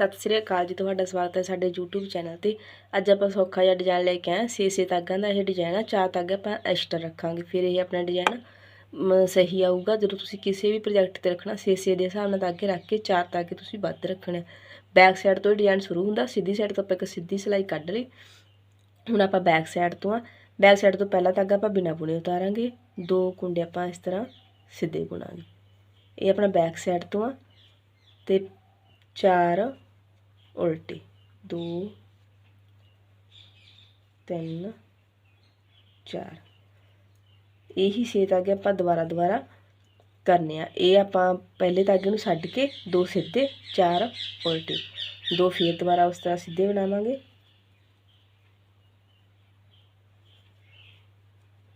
ਸਤਿ ਸ੍ਰੀ ਅਕਾਲ ਜੀ, ਤੁਹਾਡਾ ਸਵਾਗਤ ਹੈ ਸਾਡੇ YouTube ਚੈਨਲ ਤੇ। ਅੱਜ ਆਪਾਂ ਸੌਖਾ ਜਿਹਾ ਡਿਜ਼ਾਈਨ ਲੈ ਕੇ ਆਏ ਹਾਂ, ਛੇ ਛੇ ਤਾਗਾਂ ਦਾ ਇਹ ਡਿਜ਼ਾਈਨ ਆ, ਚਾਰ ਤਾਗੇ ਆਪਾਂ ਐਕਸਟਰਾ ਰੱਖਾਂਗੇ। ਫਿਰ ਇਹ ਆਪਣਾ ਡਿਜ਼ਾਈਨ ਸਹੀ ਆਊਗਾ। ਜਦੋਂ ਤੁਸੀਂ ਕਿਸੇ ਵੀ ਪ੍ਰੋਜੈਕਟ ਤੇ ਰੱਖਣਾ, ਛੇ ਛੇ ਦੇ ਹਿਸਾਬ ਨਾਲ ਤਾਗੇ ਰੱਖ ਕੇ ਚਾਰ ਤਾਗੇ ਤੁਸੀਂ ਵੱਧ ਰੱਖਣੇ ਬੈਕ ਸਾਈਡ ਤੋਂ ਡਿਜ਼ਾਈਨ ਸ਼ੁਰੂ ਹੁੰਦਾ, ਸਿੱਧੀ ਸਾਈਡ ਤੋਂ ਆਪਾਂ ਇੱਕ ਸਿੱਧੀ ਸਿਲਾਈ ਕੱਢ ਲਈ। ਹੁਣ ਆਪਾਂ ਬੈਕ ਸਾਈਡ ਤੋਂ ਆ। ਬੈਕ ਸਾਈਡ ਤੋਂ ਪਹਿਲਾ ਤਾਗਾ ਆਪਾਂ ਬਿਨਾ ਬੁਣੇ ਉਤਾਰਾਂਗੇ। ਦੋ ਕੁੰਡੇ ਆਪਾਂ ਇਸ ਤਰ੍ਹਾਂ ਸਿੱਧੇ ਬੁਣਾਂਗੇ। ਇਹ ਆਪਣਾ ਬੈਕ ਸਾਈਡ ਤੋਂ ਆ। ਤੇ ਚਾਰ ਉਲਟੇ। ਦੋ, ਤਿੰਨ, ਚਾਰ। ਇਹੀ ਛੇ ਤਾਗੇ ਆਪਾਂ ਦੁਬਾਰਾ ਦੁਬਾਰਾ ਕਰਨੇ ਆ। ਇਹ ਆਪਾਂ ਪਹਿਲੇ ਤਾਗੇ ਨੂੰ ਛੱਡ ਕੇ ਦੋ ਸਿੱਧੇ, ਚਾਰ ਉਲਟੇ। ਦੋ ਫੇਰ ਦੁਬਾਰਾ ਉਸ ਤਰ੍ਹਾਂ ਸਿੱਧੇ ਬਣਾਵਾਂਗੇ।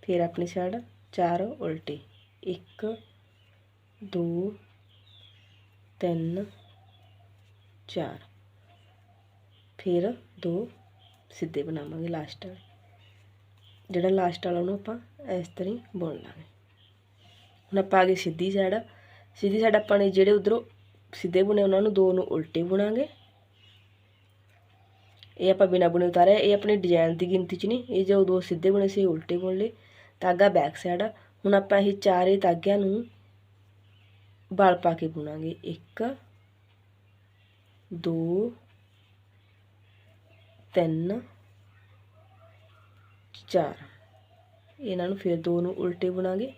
ਫਿਰ ਆਪਣੀ ਸਾਈਡ ਚਾਰ ਉਲਟੇ। 1 2 3 4 ਫਿਰ ਦੋ ਸਿੱਧੇ ਬਣਾਵਾਂਗੇ ਲਾਸਟ ਵਾਲੇ। ਜਿਹੜਾ ਲਾਸਟ ਵਾਲਾ ਉਹਨੂੰ ਆਪਾਂ ਇਸ ਤਰ੍ਹਾਂ ਹੀ ਬੁਣ ਲਾਂਗੇ। ਹੁਣ ਆਪਾਂ ਆ ਗਏ ਸਿੱਧੀ ਸਾਈਡ ਸਿੱਧੀ ਸਾਈਡ ਆਪਾਂ ਨੇ ਜਿਹੜੇ ਉਧਰੋਂ ਸਿੱਧੇ ਬੁਣੇ ਉਹਨਾਂ ਨੂੰ ਦੋ ਨੂੰ ਉਲਟੇ ਬੁਣਾਂਗੇ। ਇਹ ਆਪਾਂ ਬਿਨਾ ਬੁਣੇ ਉਤਾਰਿਆ ਇਹ ਆਪਣੇ ਡਿਜ਼ਾਈਨ ਦੀ ਗਿਣਤੀ 'ਚ ਨਹੀਂ, ਇਹ ਜੋ ਦੋ ਸਿੱਧੇ ਬੁਣੇ ਸੀ ਉਲਟੇ ਬੁਣ ਲਏ। ਤਾਗਾ ਬੈਕ ਸਾਈਡ ਹੁਣ ਆਪਾਂ ਇਹ ਚਾਰੇ ਤਾਗਿਆਂ ਨੂੰ ਬਲ ਪਾ ਕੇ ਬੁਣਾਂਗੇ। 1 2 3 4 ਇਹਨਾਂ ਨੂੰ ਫਿਰ ਦੋ ਨੂੰ ਉਲਟੇ ਬੁਣਾਂਗੇ।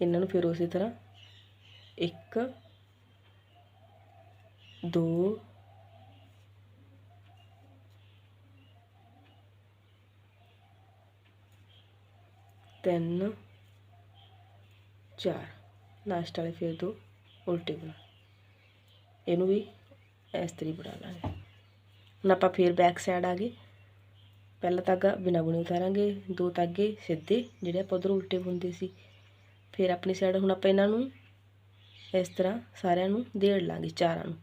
ਇਹਨਾਂ ਨੂੰ ਫਿਰ ਉਸੇ ਤਰ੍ਹਾਂ 1 2 ਤਿੰਨ, ਚਾਰ। ਲਾਸਟ ਵਾਲੇ ਫਿਰ ਦੋ ਉਲਟੇ ਬਣਾ। ਇਹਨੂੰ ਵੀ ਇਸ ਤਰੀ ਬਣਾ ਲਾਂਗੇ। ਹੁਣ ਆਪਾਂ ਫਿਰ ਬੈਕ ਸਾਈਡ ਆ ਗਏ। ਪਹਿਲਾ ਧਾਗਾ ਬਿਨਾ ਬੁਣੇ ਉਤਾਰਾਂਗੇ, ਦੋ ਧਾਗੇ ਸਿੱਧੇ, ਜਿਹੜੇ ਆਪਾਂ ਉਧਰ ਉਲਟੇ ਬੁਣਦੇ ਸੀ। ਫਿਰ ਆਪਣੀ ਸਾਈਡ ਹੁਣ ਆਪਾਂ ਇਹਨਾਂ ਨੂੰ ਇਸ ਤਰ੍ਹਾਂ ਸਾਰਿਆਂ ਨੂੰ ਦੇੜ ਲਾਂਗੇ, ਚਾਰਾਂ ਨੂੰ।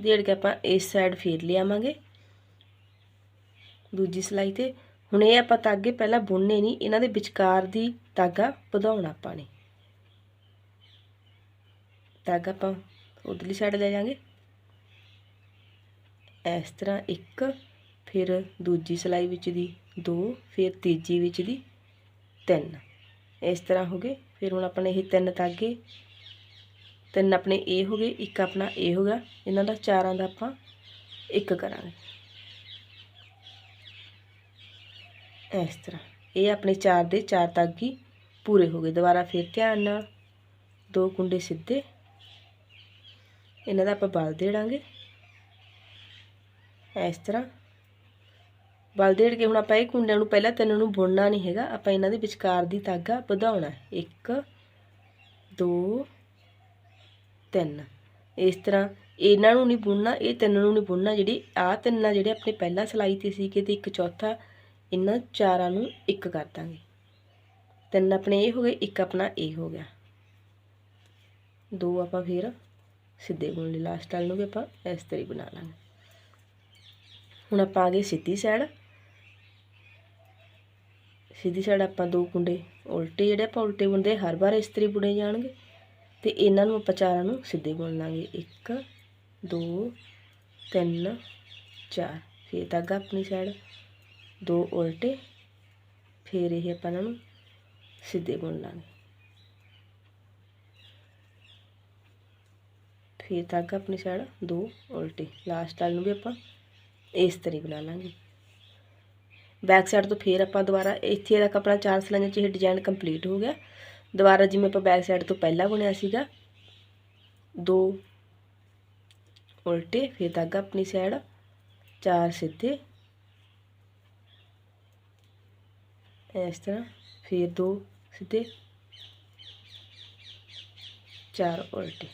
ਦੇੜ ਕੇ ਆਪਾਂ ਇਸ ਸਾਈਡ ਫੇਰ ਲਿਆਵਾਂਗੇ। ਦੂਜੀ ਸਲਾਈ ਤੇ ਹੁਣ ਇਹ ਆਪਾਂ ਤਾਗੇ ਪਹਿਲਾਂ ਬੁਣਨੇ ਨਹੀਂ, ਇਹਨਾਂ ਦੇ ਵਿਚਕਾਰ ਦੀ ਧਾਗਾ ਵਧਾਉਣਾ ਆਪਾਂ ਨੇ। ਤਾਗਾ ਆਪਾਂ ਉਧਰਲੀ ਸਾਈਡ ਲੈ ਜਾਾਂਗੇ ਇਸ ਤਰ੍ਹਾਂ ਇੱਕ, ਫਿਰ ਦੂਜੀ ਸਿਲਾਈ ਵਿੱਚ ਦੀ ਦੋ, ਫਿਰ ਤੀਜੀ ਵਿੱਚ ਦੀ ਤਿੰਨ। ਇਸ ਤਰ੍ਹਾਂ ਹੋ ਗਏ। ਫਿਰ ਹੁਣ ਆਪਣੇ ਇਹ ਤਿੰਨ ਤਾਗੇ ਤਿੰਨ ਆਪਣੇ ਇਹ ਹੋ ਗਏ, ਇੱਕ ਆਪਣਾ ਇਹ ਹੋ ਗਿਆ। ਇਹਨਾਂ ਦਾ ਚਾਰਾਂ ਦਾ ਆਪਾਂ ਇੱਕ ਕਰਾਂਗੇ। ਇਸ ਤਰ੍ਹਾਂ। ਇਹ ਆਪਣੇ ਚਾਰ ਦੇ ਚਾਰ ਤਾਗੀ ਪੂਰੇ ਹੋ ਗਏ। ਦੁਬਾਰਾ ਫਿਰ ਧਿਆਨ ਨਾਲ ਦੋ ਕੁੰਡੇ ਸਿੱਧੇ। ਇਹਨਾਂ ਦਾ ਆਪਾਂ ਬਲ ਦੇੜਾਂਗੇ। ਇਸ ਤਰ੍ਹਾਂ। ਬਲ ਦੇੜ ਕੇ ਹੁਣ ਆਪਾਂ ਇਹ ਕੁੰਡਿਆਂ ਨੂੰ ਪਹਿਲਾਂ ਤਿੰਨ ਨੂੰ ਬੁਣਨਾ ਨਹੀਂ ਹੈਗਾ। ਆਪਾਂ ਇਹਨਾਂ ਦੇ ਵਿਚਕਾਰ ਦੀ ਤਾਗਾ ਵਧਾਉਣਾ 1 2 3 ਇਸ ਤਰ੍ਹਾਂ ਇਹਨਾਂ ਨੂੰ ਨਹੀਂ ਬੁਣਨਾ, ਇਹ ਤਿੰਨ ਨੂੰ ਨਹੀਂ ਬੁਣਨਾ। ਜਿਹੜੀ ਆ ਤਿੰਨਾਂ ਜਿਹੜੇ ਆਪਣੇ ਪਹਿਲਾਂ ਸਲਾਈ ਤੇ ਸੀਗੇ ਕਿ ਤੇ ਇੱਕ ਚੌਥਾ, ਇਹਨਾਂ ਚਾਰਾਂ ਨੂੰ ਇੱਕ ਕਰ ਦਾਂਗੇ। ਤਿੰਨ ਆਪਣੇ ਇਹ ਹੋ ਗਏ, ਇੱਕ ਆਪਣਾ ਇਹ ਹੋ ਗਿਆ। ਦੋ ਆਪਾਂ ਫਿਰ ਸਿੱਧੇ ਬੁਣ ਲਈ। ਲਾਸਟ ਵਾਲੇ ਨੂੰ ਵੀ ਆਪਾਂ ਇਸ ਤਰ੍ਹਾਂ ਬਣਾ ਲਾਂਗੇ। ਹੁਣ ਆਪਾਂ ਆ ਗਏ ਸਿੱਧੀ ਸਾਈਡ ਸਿੱਧੀ ਸਾਈਡ ਆਪਾਂ ਦੋ ਕੁੰਡੇ ਉਲਟੇ ਜਿਹੜੇ ਆਪਾਂ ਉਲਟੇ ਬੁਣਦੇ, ਹਰ ਵਾਰ ਇਸ ਤਰ੍ਹਾਂ ਬੁਣੇ ਜਾਣਗੇ। ਤੇ ਇਹਨਾਂ ਨੂੰ ਆਪਾਂ ਚਾਰਾਂ ਨੂੰ ਸਿੱਧੇ ਬੁਣ ਲਾਂਗੇ। 1 2 3 4 ਫਿਰ ਤਾਗਾ ਆਪਣੀ ਸਾਈਡ ਦੋ ਉਲਟੇ, ਫਿਰ ਇਹ ਆਪਾਂ ਇਹਨਾਂ ਨੂੰ ਸਿੱਧੇ ਬੁਣ ਲਾਂਗੇ। ਫਿਰ ਤਾਗਾ ਆਪਣੀ ਸਾਈਡ ਦੋ ਉਲਟੇ। ਲਾਸਟ ਵਾਲ ਨੂੰ ਵੀ ਆਪਾਂ ਇਸ ਤਰ੍ਹਾਂ ਬਣਾ ਲਾਂਗੇ। ਬੈਕ ਸਾਈਡ ਤੋਂ ਫਿਰ ਆਪਾਂ ਦੁਬਾਰਾ ਇੱਥੇ ਤੱਕ ਆਪਣਾ ਚਾਰ ਸਲਾਈਆਂ 'ਚ ਇਹ ਡਿਜ਼ਾਈਨ ਕੰਪਲੀਟ ਹੋ ਗਿਆ। ਦੁਬਾਰਾ ਜਿਵੇਂ ਆਪਾਂ ਬੈਕ ਸਾਈਡ ਤੋਂ ਪਹਿਲਾਂ ਬੁਣਿਆ ਸੀਗਾ, ਦੋ ਉਲਟੇ, ਫਿਰ ਤਾਗਾ ਆਪਣੀ ਸਾਈਡ ਚਾਰ ਸਿੱਧੇ। ਇਸ ਤਰ੍ਹਾਂ ਫਿਰ ਦੋ ਸਿੱਧੇ, ਚਾਰ ਉਲਟੇ।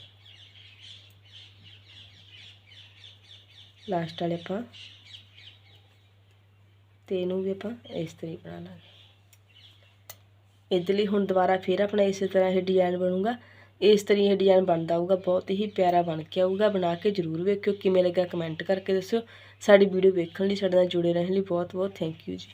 ਲਾਸਟ ਵਾਲੇ ਆਪਾਂ ਤੇ ਇਹਨੂੰ ਵੀ ਆਪਾਂ ਇਸ ਤਰ੍ਹਾਂ ਬਣਾ ਲਾਂਗੇ। ਲਈ ਹੁਣ ਦੁਬਾਰਾ ਫਿਰ ਆਪਣਾ ਇਸੇ ਤਰ੍ਹਾਂ ਇਹ ਡਿਜ਼ਾਈਨ ਬਣੂਗਾ। ਇਸ ਤਰ੍ਹਾਂ ਇਹ ਡਿਜ਼ਾਈਨ ਬਣਦਾ ਆਊਗਾ ਬਹੁਤ ਹੀ ਪਿਆਰਾ ਬਣ ਕੇ ਆਊਗਾ। ਬਣਾ ਕੇ ਜ਼ਰੂਰ ਵੇਖਿਓ, ਕਿਵੇਂ ਲੱਗਾ ਕਮੈਂਟ ਕਰਕੇ ਦੱਸਿਓ। ਸਾਡੀ ਵੀਡੀਓ ਵੇਖਣ ਲਈ, ਸਾਡੇ ਨਾਲ ਜੁੜੇ ਰਹਿਣ ਲਈ ਬਹੁਤ ਬਹੁਤ ਥੈਂਕ ਯੂ ਜੀ।